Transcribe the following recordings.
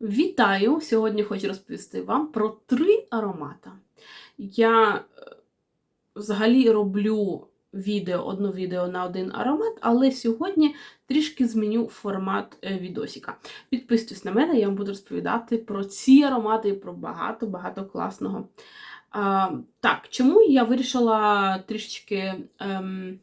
Вітаю! Сьогодні хочу розповісти вам про три аромата. Я е, взагалі роблю відео, одне відео на один аромат, але сьогодні трішки зміню формат е, відосика. Підписуйтесь на мене, я вам буду розповідати про ці аромати і про багато-багато класного. А, так, чому я вирішила трішечки ем,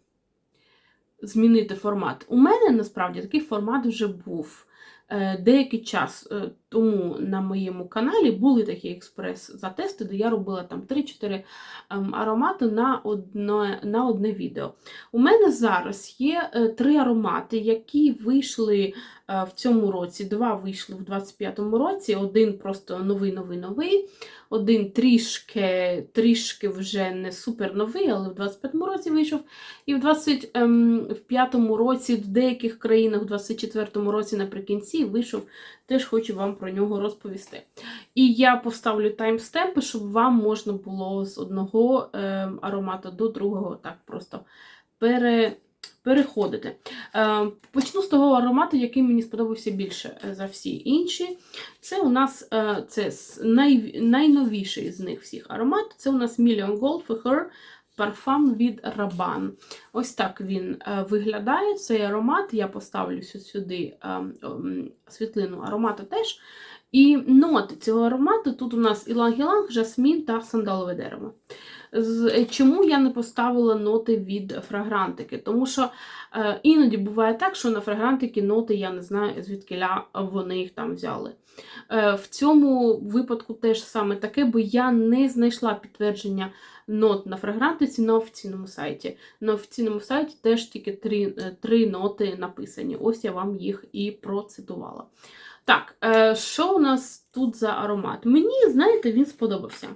змінити формат? У мене насправді такий формат вже був. Е, Деякий час е, тому на моєму каналі були такі експрес-затести, де я робила там 3-4 ем, аромати на одне, на одне відео. У мене зараз є е, три аромати, які вийшли в цьому році. Два вийшли в 25-му році, один просто новий-новий-новий, один трішки трішки вже не супер новий, але в 25-му році вийшов. І в 25-му році в деяких країнах, в 24-му році наприкінці вийшов, теж хочу вам про нього розповісти. І я поставлю таймстемпи, щоб вам можна було з одного е, аромату до другого так просто пере. Переходити. Е, почну з того аромату, який мені сподобався більше е, за всі інші. Це у нас е, це най, найновіший з них всіх аромат. Це у нас Million Gold for Her парфам від Raban. Ось так він виглядає. Цей аромат. Я поставлю сюди світлину аромату теж. І ноти цього аромату тут у нас іланг-іланг, жасмін та сандалове дерево. Чому я не поставила ноти від фрагрантики? Тому що е, іноді буває так, що на фрагрантики ноти я не знаю, звідки вони їх там взяли. Е, в цьому випадку теж саме таке, бо я не знайшла підтвердження нот на фрагрантиці на офіційному сайті. На офіційному сайті теж тільки три, е, три ноти написані. Ось я вам їх і процитувала. Так, е, що у нас тут за аромат? Мені, знаєте, він сподобався.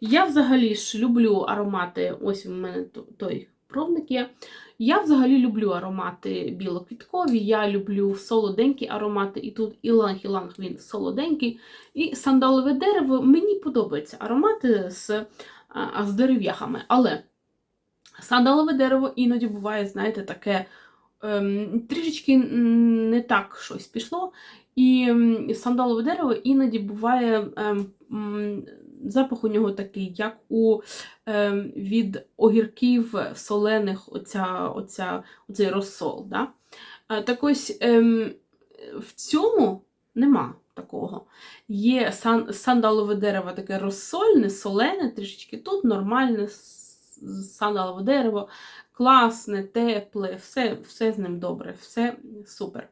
Я взагалі ж люблю аромати, ось у мене той пробник є. Я взагалі люблю аромати білоквіткові, я люблю солоденькі аромати, і тут іланг-іланг він солоденький. І сандалове дерево мені подобаються аромати з, з дерев'яхами. Але сандалове дерево іноді буває, знаєте, таке трішечки не так щось пішло. І сандалове дерево іноді буває ем, запах у нього такий, як у ем, від огірків солених оця, оця, оцей розсол. Да? Так ось ем, в цьому нема такого. Є сан, сандалове дерево таке розсольне, солене, трішечки тут нормальне сандалове дерево, класне, тепле, все, все з ним добре, все супер.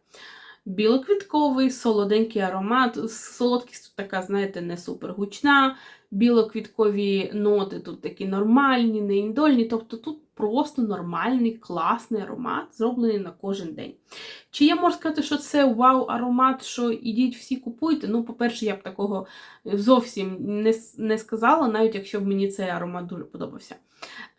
Білоквітковий, солоденький аромат. Солодкість тут така, знаєте, не супер гучна. Білоквіткові ноти тут такі нормальні, не індольні. Тобто тут просто нормальний, класний аромат, зроблений на кожен день. Чи я можу сказати, що це вау-аромат, що ідіть всі купуйте? Ну, по-перше, я б такого зовсім не не сказала, навіть якщо б мені цей аромат дуже подобався.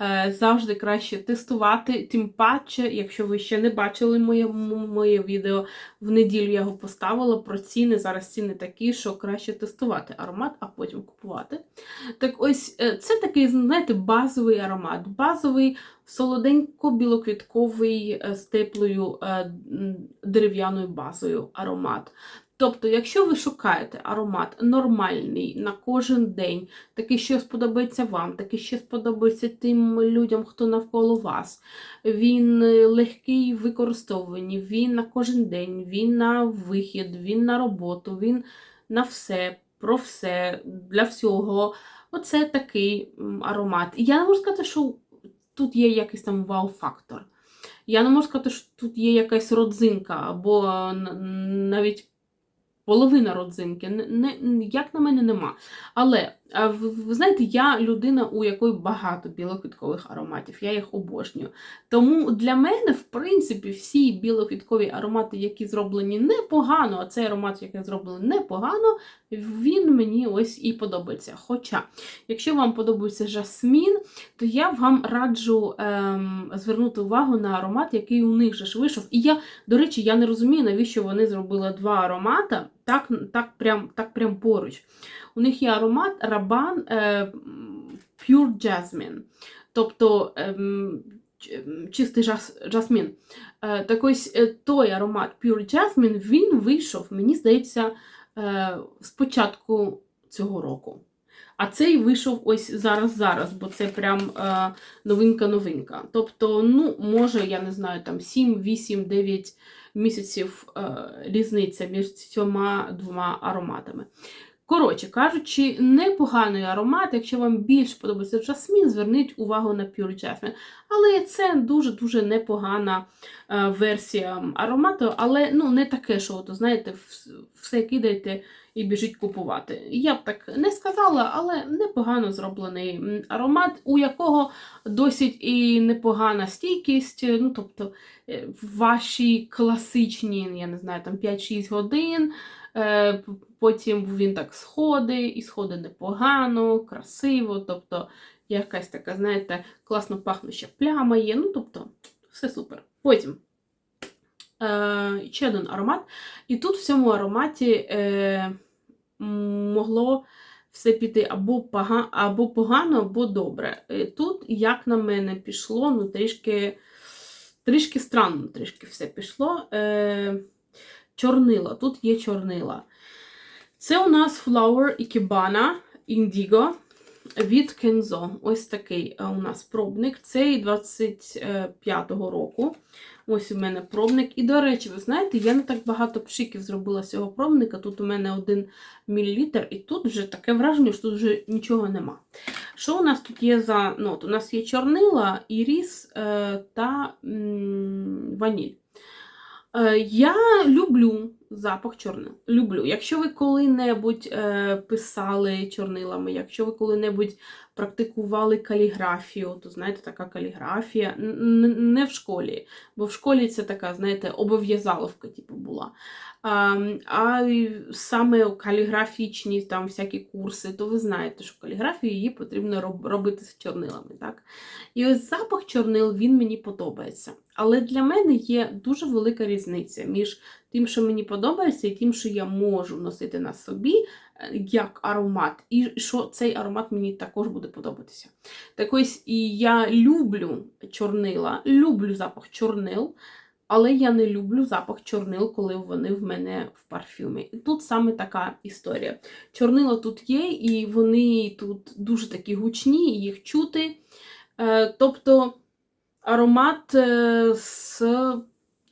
Е, Завжди краще тестувати, тим паче, якщо ви ще не бачили моє моє відео, в неділю я його поставила про ціни. Зараз ціни такі, що краще тестувати аромат, а потім купувати. Так ось, е, це такий, знаєте, базовий аромат. Базовий солоденько-білоквітковий е, з теплою е, дерев'яною базою аромат. Тобто, якщо ви шукаєте аромат нормальний на кожен день, такий, що сподобається вам, такий, що сподобається тим людям, хто навколо вас, він е, легкий в використовуванні, він на кожен день, він на вихід, він на роботу, він на все, про все, для всього. Оце такий аромат. І я можу сказати, що тут є якийсь там вау-фактор. Я не можу сказати, що тут є якась родзинка, або навіть половина родзинки. Як на мене, нема. Але ви знаєте, я людина, у якої багато білоквіткових ароматів, я їх обожнюю. Тому для мене, в принципі, всі білоквіткові аромати, які зроблені непогано, а цей аромат, який зроблений непогано, він мені ось і подобається. Хоча, якщо вам подобається жасмін, то я вам раджу ем, звернути увагу на аромат, який у них же ж вийшов. І я, до речі, я не розумію, навіщо вони зробили два аромати так, так, прям, так прям поруч. У них є аромат Рабан е, Pure Jasmine. Тобто ем, чистий жас, жасмін. Е, так ось е, той аромат Pure Jasmine, він вийшов, мені здається, з початку цього року. А цей вийшов ось зараз-зараз, бо це прям е, новинка-новинка. Тобто, ну, може, я не знаю, там 7, 8, 9 місяців е, різниця між цьома двома ароматами. Коротше кажучи, непоганий аромат. Якщо вам більш подобається жасмін, зверніть увагу на Pure Jasmine. Але це дуже-дуже непогана е, версія аромату, але ну, не таке, що, от, знаєте, все кидайте і біжіть купувати. Я б так не сказала, але непогано зроблений аромат, у якого досить і непогана стійкість. Ну, тобто, е, ваші класичні, я не знаю, там 5-6 годин. Е, Потім він так сходить, і сходить непогано, красиво. Тобто, якась така, знаєте, класно пахнуща пляма є. Ну, тобто, все супер. Потім е, ще один аромат. І тут в цьому ароматі е, могло все піти або, пога, або погано, або добре. Тут, як на мене, пішло, ну, трішки, трішки странно, трішки все пішло. Чорнила. Тут є чорнила. Це у нас Flower Ikebana Indigo від Kenzo. Ось такий е, у нас пробник. Цей 25-го року. Ось у мене пробник. І, до речі, ви знаєте, я не так багато пшиків зробила з цього пробника. Тут у мене 1 мл, і тут вже таке враження, що тут вже нічого нема. Що у нас тут є за нот? У нас є чорнила, іріс е, та ваніль. Е, Я люблю запах чорнил. Люблю. Якщо ви коли-небудь е, писали чорнилами, якщо ви коли-небудь практикували каліграфію, то знаєте, така каліграфія не в школі, бо в школі це така, знаєте, обов'язаловка, типу, була. А, а саме каліграфічні там всякі курси, то ви знаєте, що каліграфію її потрібно роб- робити з чорнилами. Так? І ось запах чорнил він мені подобається. Але для мене є дуже велика різниця між тим, що мені подобається, і тим, що я можу носити на собі е, як аромат, і що цей аромат мені також буде подобатися. Так ось і я люблю чорнила, люблю запах чорнил, але я не люблю запах чорнил, коли вони в мене в парфюмі. І тут саме така історія. Чорнила тут є, і вони тут дуже такі гучні, їх чути. Е, Тобто аромат е, з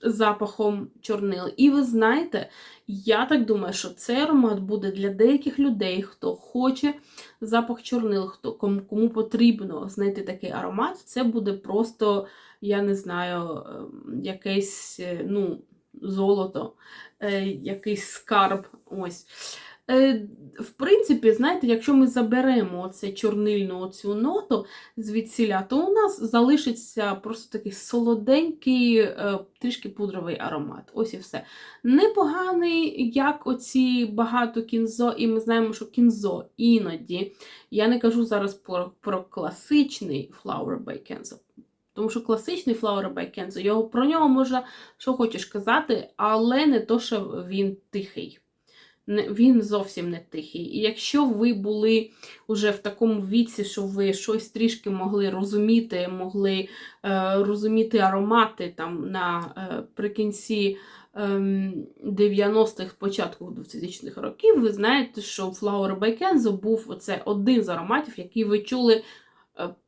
запахом чорнил. І ви знаєте, я так думаю, що цей аромат буде для деяких людей, хто хоче запах чорнил, хто кому, потрібно знайти такий аромат. Це буде просто, я не знаю, ем, якесь е, ну, золото, е, якийсь скарб. Ось. Е, В принципі, знаєте, якщо ми заберемо оце чорнильну оцю ноту звідсіля, то у нас залишиться просто такий солоденький, е, трішки пудровий аромат. Ось і все. Непоганий, як оці багато кінзо, і ми знаємо, що кінзо іноді. Я не кажу зараз про, про класичний Flower by Kenzo. Тому що класичний Flower by Kenzo, його, про нього можна що хочеш казати, але не то, що він тихий. Він зовсім не тихий. І якщо ви були уже в такому віці, що ви щось трішки могли розуміти, могли е, розуміти аромати там наприкінці ем, 90-х, початку 2000-х років, ви знаєте, що Flower by Kenzo був оце один з ароматів, який ви чули е,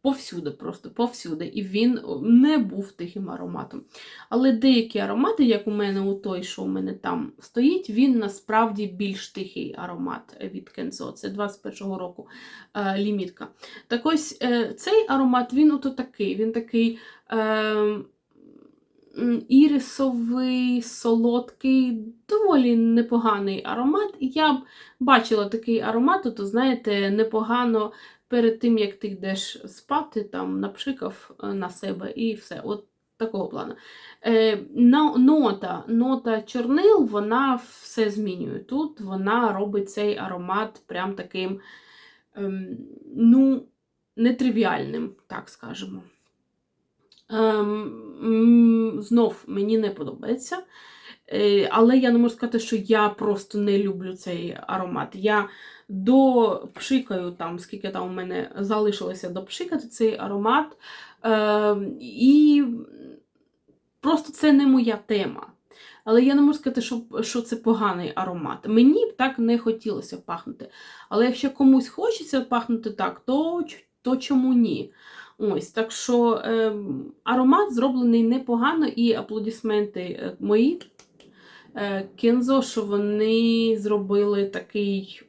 повсюди, просто повсюди. І він не був тихим ароматом. Але деякі аромати, як у мене у той, що у мене там стоїть, він насправді більш тихий аромат від Kenzo. Це 21-го року е, лімітка. Так ось е, цей аромат, він ото такий, він такий. Е, Ірисовий, солодкий, доволі непоганий аромат. Я б бачила такий аромат, то знаєте, непогано перед тим, як ти йдеш спати, там напшикав е, на себе і все. От такого плану. Е, нота, нота чорнил, вона все змінює. Тут вона робить цей аромат прям таким, ем, ну, нетривіальним, так скажемо. Ем, знов мені не подобається. Е, Але я не можу сказати, що я просто не люблю цей аромат. Я допшикаю там, скільки там у мене залишилося допшикати цей аромат. Е, і просто це не моя тема. Але я не можу сказати, що, що це поганий аромат. Мені б так не хотілося пахнути. Але якщо комусь хочеться пахнути так, то, то чому ні? Ось, так що е, аромат зроблений непогано, і аплодисменти е, мої Кензо, що вони зробили такий.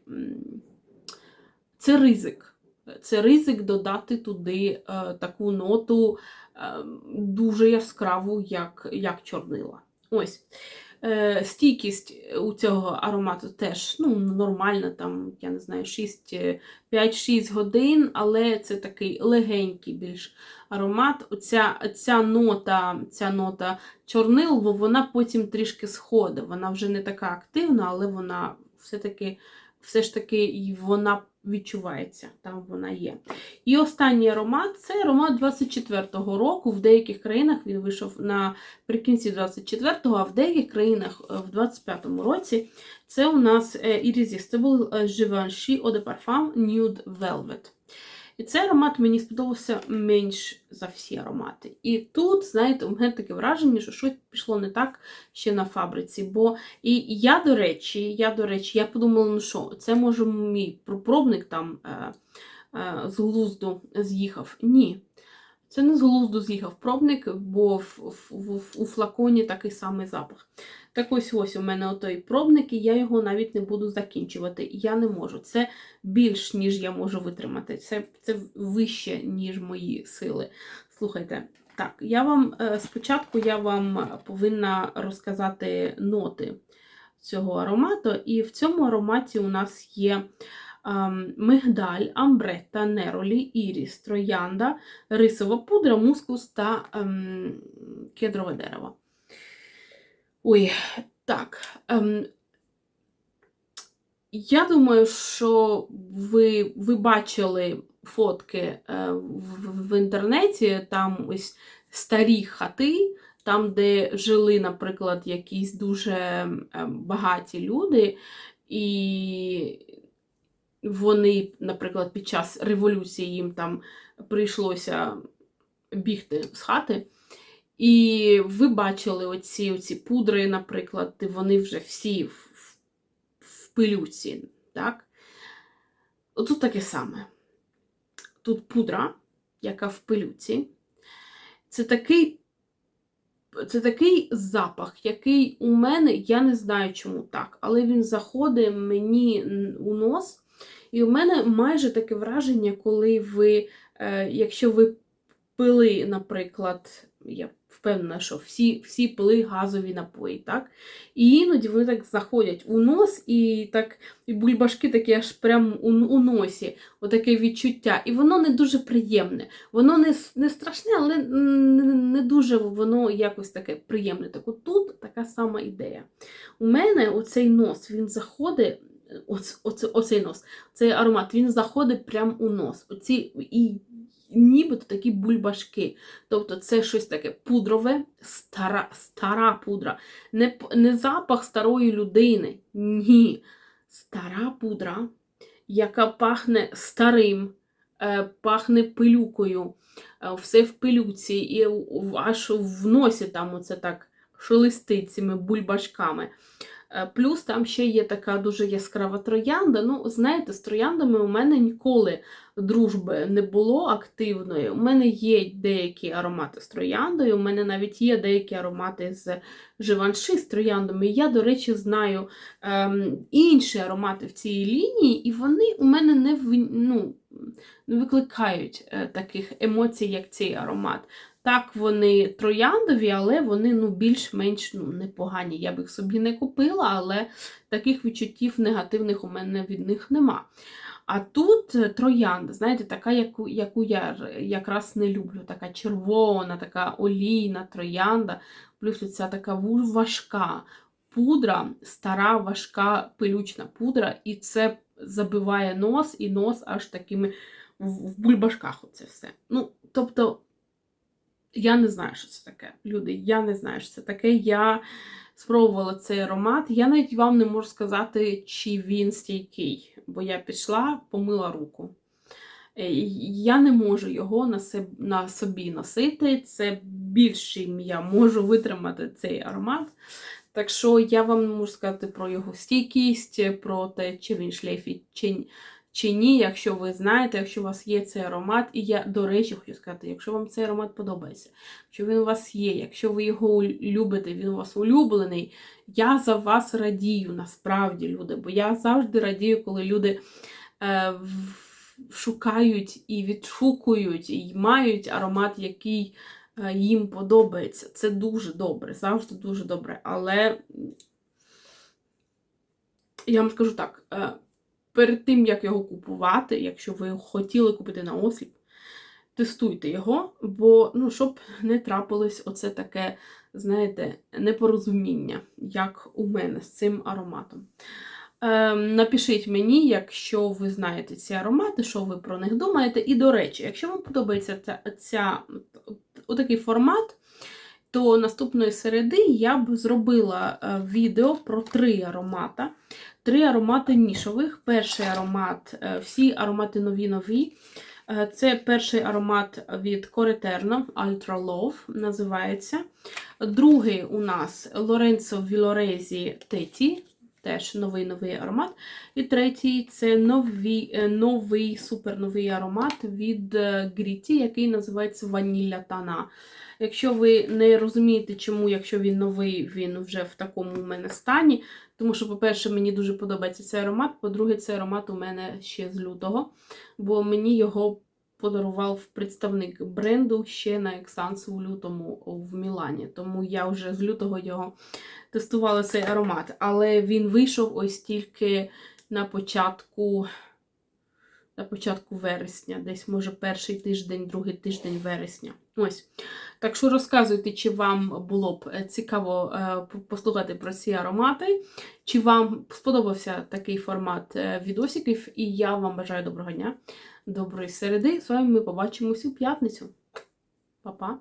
Це ризик. Це ризик додати туди е, таку ноту е, дуже яскраву, як, як чорнила. Ось. Е, стійкість у цього аромату теж ну, нормальна, там, я не знаю, 6, е, 5-6 годин, але це такий легенький більш аромат. Оця, ця нота, ця нота чорнил, бо вона потім трішки сходить. Вона вже не така активна, але вона все-таки все ж таки вона відчувається, там вона є. І останній аромат це аромат 24-го року. В деяких країнах він вийшов наприкінці 24-го, а в деяких країнах е, в 25-му році це у нас е, Irresistible е, Givenchy Eau de Parfum Nude Velvet. І цей аромат мені сподобався менш за всі аромати. І тут, знаєте, у мене таке враження, що щось пішло не так ще на фабриці. Бо і я, до речі, я, до речі, я подумала, ну що, це може мій пробник там е, е, з глузду з'їхав. Ні. Це не з глузду з'їхав пробник, бо в, в, в, у флаконі такий самий запах. Так ось ось у мене отой пробник, і я його навіть не буду закінчувати. Я не можу. Це більш, ніж я можу витримати. Це, це вище, ніж мої сили. Слухайте, так, я вам е, спочатку я вам повинна розказати ноти цього аромату. І в цьому ароматі у нас є мигдаль, амбретта, неролі, іріс, троянда, рисова пудра, мускус та ем, кедрове дерево. Ой, так. Ем, я думаю, що ви, ви бачили фотки е, в, в інтернеті, там ось старі хати, там, де жили, наприклад, якісь дуже е, багаті люди, і вони, наприклад, під час революції їм там прийшлося бігти з хати. І ви бачили оці, оці пудри, наприклад, вони вже всі в, в, в пилюці. Так? Тут таке саме. Тут пудра, яка в пилюці. Це такий, це такий запах, який у мене, я не знаю, чому так, але він заходить мені у нос. І у мене майже таке враження, коли ви, е, якщо ви пили, наприклад, я впевнена, що всі всі пили газові напої, так? І іноді вони так заходять у нос, і так і бульбашки такі аж прямо у, у носі, отаке відчуття. І воно не дуже приємне. Воно не не страшне, але не, не дуже воно якось таке приємне. Так от тут така сама ідея. У мене оцей нос він заходить. Оце, оце, оцей нос, цей аромат, він заходить прямо у нос. Оці, і нібито такі бульбашки. Тобто це щось таке пудрове, стара стара пудра. Не, не запах старої людини. Ні. Стара пудра, яка пахне старим, е, пахне пилюкою, е, все в пилюці, і аж в носі там оце так шелестить цими бульбашками. Е, плюс там ще є така дуже яскрава троянда. Ну, знаєте, з трояндами у мене ніколи дружби не було активної. У мене є деякі аромати з трояндою, у мене навіть є деякі аромати з живанши з трояндами. Я, до речі, знаю ем, інші аромати в цій лінії, і вони у мене не ну, викликають е, таких емоцій, як цей аромат. Так, вони трояндові, але вони ну, більш-менш ну, непогані. Я б їх собі не купила, але таких відчуттів негативних у мене від них нема. А тут е, троянда, знаєте, така, яку яку я якраз не люблю. Така червона, така олійна троянда, плюс ця така важка пудра, стара, важка пилючна пудра, і це забиває нос, і нос аж такими в бульбашках оце все. Ну, тобто. Я не знаю, що це таке. Люди, я не знаю, що це таке. Я спробувала цей аромат. Я навіть вам не можу сказати, чи він стійкий, бо я пішла, помила руку. Е, я не можу його на собі носити. Це більше я можу витримати цей аромат. Так що я вам не можу сказати про його стійкість, про те, чи він шлейфить, чи, чи ні, якщо ви знаєте, якщо у вас є цей аромат. І я, до речі, хочу сказати, якщо вам цей аромат подобається, якщо він у вас є, якщо ви його любите, він у вас улюблений, я за вас радію, насправді, люди, бо я завжди радію, коли люди е, шукають і відшукують, і мають аромат, який е, їм подобається. Це дуже добре, завжди дуже добре. Але я вам скажу так: е, перед тим, як його купувати, якщо ви хотіли купити на осліп, тестуйте його, бо ну, щоб не трапилось оце таке, знаєте, непорозуміння, як у мене з цим ароматом. Ем, напишіть мені, якщо ви знаєте ці аромати, що ви про них думаєте. І, до речі, якщо вам подобається ця, ця отакий формат, то наступної середи я б зробила е, відео про три аромата. Три аромати нішових. Перший аромат, е, всі аромати нові-нові. Е, Це перший аромат від Coriтерno, Ultra Love називається. Другий у нас Lorenzo Villoresi Теті, теж новий новий аромат. І третій це новий, е, новий суперновий аромат від е, Gritty, який називається Ванілля Тана. Якщо ви не розумієте, чому, якщо він новий, він вже в такому у мене стані. Тому що, по-перше, мені дуже подобається цей аромат. По-друге, цей аромат у мене ще з лютого, бо мені його подарував представник бренду ще на Ексанс у лютому в Мілані. Тому я вже з лютого його тестувала цей аромат. Але він вийшов ось тільки на початку. На початку вересня, десь, може, перший тиждень, другий тиждень вересня. Ось. Так що розказуйте, чи вам було б е, цікаво е, послухати про ці аромати, чи вам сподобався такий формат е, відосиків, і я вам бажаю доброго дня, доброї середи. З вами ми побачимось у п'ятницю. Па-па!